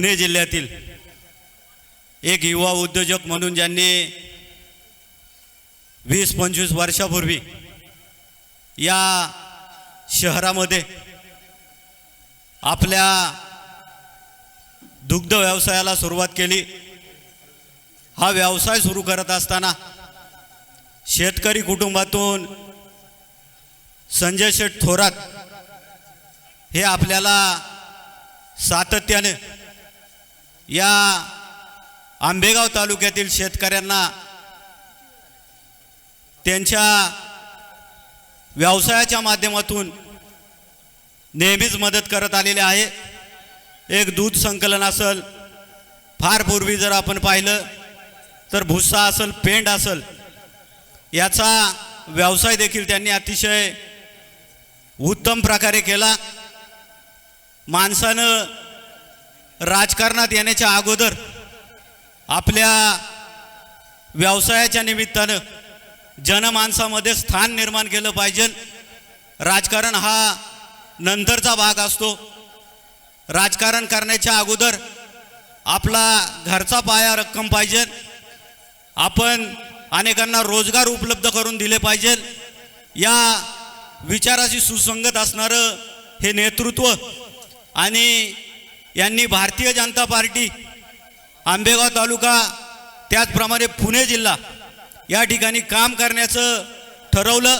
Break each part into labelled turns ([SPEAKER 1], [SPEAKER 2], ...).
[SPEAKER 1] पुणे जिल्ह्यातील एक युवा उद्योजक म्हणून ज्यांनी वीस पंचवीस वर्षापूर्वी या शहरामध्ये आपल्या दुग्ध व्यवसायाला सुरुवात केली. हा व्यवसाय सुरू करत असताना शेतकरी कुटुंबातून संजय शेठ थोरात हे आपल्याला सातत्याने या आंबेगाव तालुक्यातील शेतकऱ्यांना त्यांच्या व्यवसायाच्या माध्यमातून नेहमीच मदत करत आलेले आहे. एक दूध संकलन असल फार पूर्वी जर आपण पाहिलं तर भुस्सा असल पेंड असल याचा व्यवसाय देखील त्यांनी अतिशय उत्तम प्रकारे केला. माणसानं राजकारणात येण्याच्या अगोदर आपल्या व्यवसायाच्या निमित्तानं जनमानसामध्ये स्थान निर्माण केलं पाहिजे. राजकारण हा नंतरचा भाग असतो. राजकारण करण्याच्या अगोदर आपला घरचा पाया रक्कम पाहिजे. आपण अनेकांना रोजगार उपलब्ध करून दिले पाहिजे. या विचाराशी सुसंगत असणारं हे नेतृत्व आणि यांनी भारतीय जनता पार्टी आंबेगाव तालुका त्याचप्रमाणे पुणे जिल्हा या ठिकाणी काम करण्याचं ठरवलं.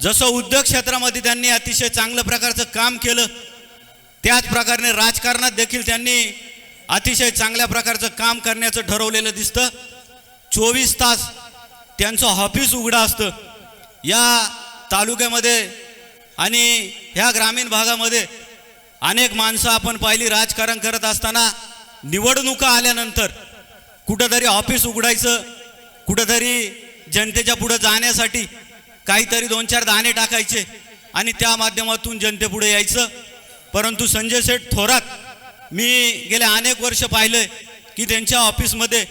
[SPEAKER 1] जसं उद्योग क्षेत्रामध्ये त्यांनी अतिशय चांगल्या प्रकारचं काम केलं त्याच प्रकारे राजकारणात देखील त्यांनी अतिशय चांगल्या प्रकारचं काम करण्याचं ठरवलेलं दिसतं. चोवीस तास त्यांचं ऑफिस उघडं असतं. या तालुक्यामध्ये आणि ह्या ग्रामीण भागामध्ये अनेक माणसं आपण पाहिली राजकारण करत असताना निवडणुका आल्यानंतर कुठंतरी ऑफिस उघडायचं कुठंतरी जनतेच्या पुढं जाण्यासाठी काहीतरी दोन चार दाणे टाकायचे आणि त्या माध्यमातून जनतेपुढे यायचं. परंतु संजय शेठ थोरात मी गेले अनेक वर्ष पाहिलं की त्यांच्या ऑफिसमध्ये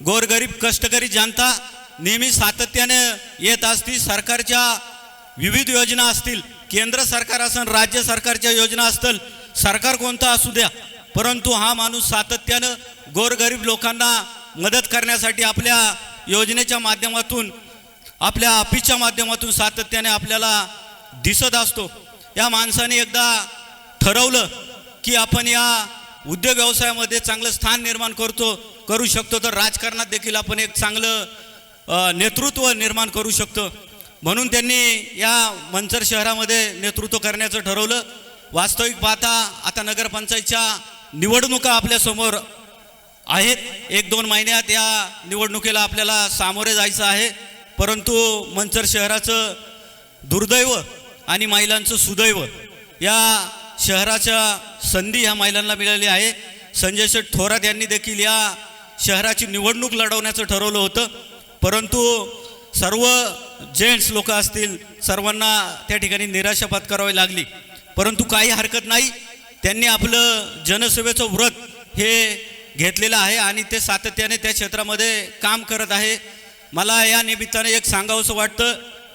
[SPEAKER 1] गोरगरीब कष्टकरी जनता नेहमी सातत्याने येत असती सरकारच्या विविध योजना असतील केंद्र सरकार असेल राज्य सरकारच्या योजना असतील सरकार कोणतं असू द्या. परंतु हा माणूस सातत्यानं गोरगरीब लोकांना मदत करण्यासाठी आपल्या योजनेच्या माध्यमातून आपल्या ऑफिसच्या माध्यमातून सातत्याने आपल्याला दिसत असतो. या माणसाने एकदा ठरवलं की आपण या उद्योग व्यवसायामध्ये चांगलं स्थान निर्माण करतो करू शकतो तर राजकारणात देखील आपण एक चांगलं नेतृत्व निर्माण करू शकतो. म्हणून त्यांनी या मंचर शहरामध्ये नेतृत्व करण्याचं ठरवलं. वास्तविक पाहता आता नगरपंचायतच्या निवडणुका आपल्यासमोर आहेत. एक दोन महिन्यात या निवडणुकीला आपल्याला सामोरे जायचं आहे. परंतु मंचर शहराचं दुर्दैव आणि महिलांचं सुदैव या शहराच्या संधी ह्या महिलांना मिळाली आहे. संजय शेठ थोरात यांनी देखील या शहराची निवडणूक लढवण्याचं ठरवलं होतं. परंतु सर्व जेंट्स लोक असतील सर्वांना त्या ठिकाणी निराशा पत्करावी लागली. परंतु काही हरकत नाही. त्यांनी आपलं जनसेवेचं व्रत हे घेतलेलं आहे आणि ते सातत्याने त्या क्षेत्रामध्ये काम करत आहे. मला या निमित्ताने एक सांगावंसं वाटतं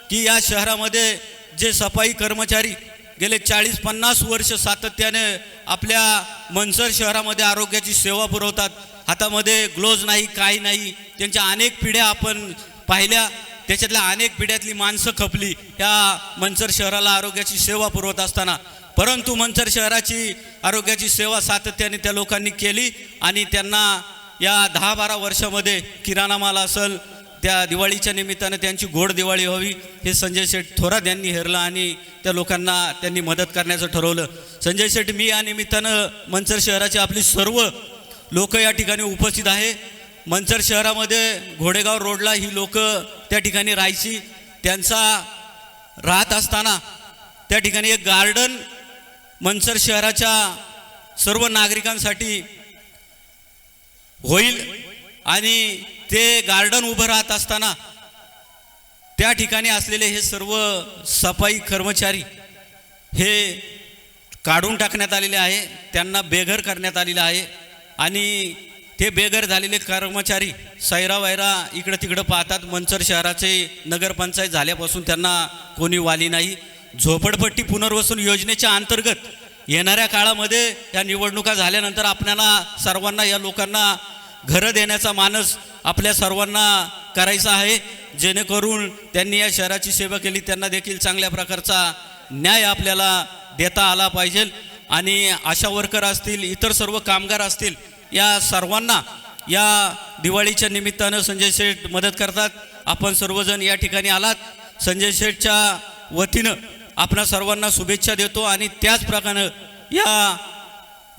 [SPEAKER 1] की या शहरामध्ये जे सफाई कर्मचारी गेले चाळीस पन्नास वर्ष सातत्याने आपल्या मनसर शहरामध्ये आरोग्याची सेवा पुरवतात. हातामध्ये ग्लोव्ज नाही काही नाही. त्यांच्या अनेक पिढ्या आपण पाहिल्या. त्याच्यातल्या अनेक पिढ्यातली माणसं खपली. या मनसर शहराला आरोग्याची सेवा पुरवत असताना. परंतु मनसर शहराची आरोग्याची सेवा सातत्याने त्या लोकांनी केली आणि त्यांना या दहा बारा वर्षामध्ये किराणा माल असेल त्या दिवाळीच्या निमित्तानं त्यांची गोड दिवाळी व्हावी हे संजय शेठ थोरात यांनी हेरलं आणि त्या लोकांना त्यांनी मदत करण्याचं ठरवलं. संजय शेठ मी या निमित्तानं मनसर शहराची आपली सर्व लोक या ठिकाणी उपस्थित आहे. मनसर शहरामध्ये घोडेगाव रोडला ही लोकं त्या ठिकाणी राहायची. त्यांचा राहत असताना त्या ठिकाणी एक गार्डन मनसर शहराच्या सर्व नागरिकांसाठी होईल आणि ते गार्डन उभं राहत असताना त्या ठिकाणी असलेले हे सर्व सफाई कर्मचारी हे काढून टाकण्यात आलेले आहे. त्यांना बेघर करण्यात आलेलं आहे. आणि ते बेघर झालेले कर्मचारी सैरा वैरा इकडं तिकडं पाहतात. मंचर शहराचे नगरपंचायत झाल्यापासून त्यांना कोणी वाली नाही. झोपडपट्टी पुनर्वसन योजनेच्या अंतर्गत येणाऱ्या काळामध्ये या निवडणुका झाल्यानंतर आपल्याला सर्वांना या लोकांना घरं देण्याचा मानस आपल्या सर्वांना करायचा आहे. जेणेकरून त्यांनी या शहराची सेवा केली त्यांना देखील चांगल्या प्रकारचा न्याय आपल्याला देता आला पाहिजे. आणि आशा वर्कर असतील इतर सर्व कामगार असतील या सर्वांना या दिवाळीच्या निमित्तानं संजय शेठ मदत करतात. आपण सर्वजण या ठिकाणी आलात. संजय शेठच्या वतीनं आपणा सर्वांना शुभेच्छा देतो आणि त्याचप्रकारे या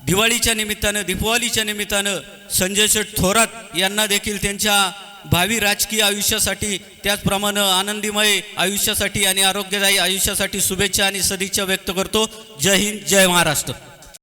[SPEAKER 1] दिवाळीच्या निमित्तानं दीपावलीच्या निमित्तानं संजय शेठ थोरात यांना देखील त्यांच्या भावी राजकीय आयुष्यासाठी त्याचप्रमाणे आनंदीमय आयुष्यासाठी आणि आरोग्यदायी आयुष्यासाठी शुभेच्छा आणि सदिच्छा व्यक्त करतो. जय हिंद जय महाराष्ट्र.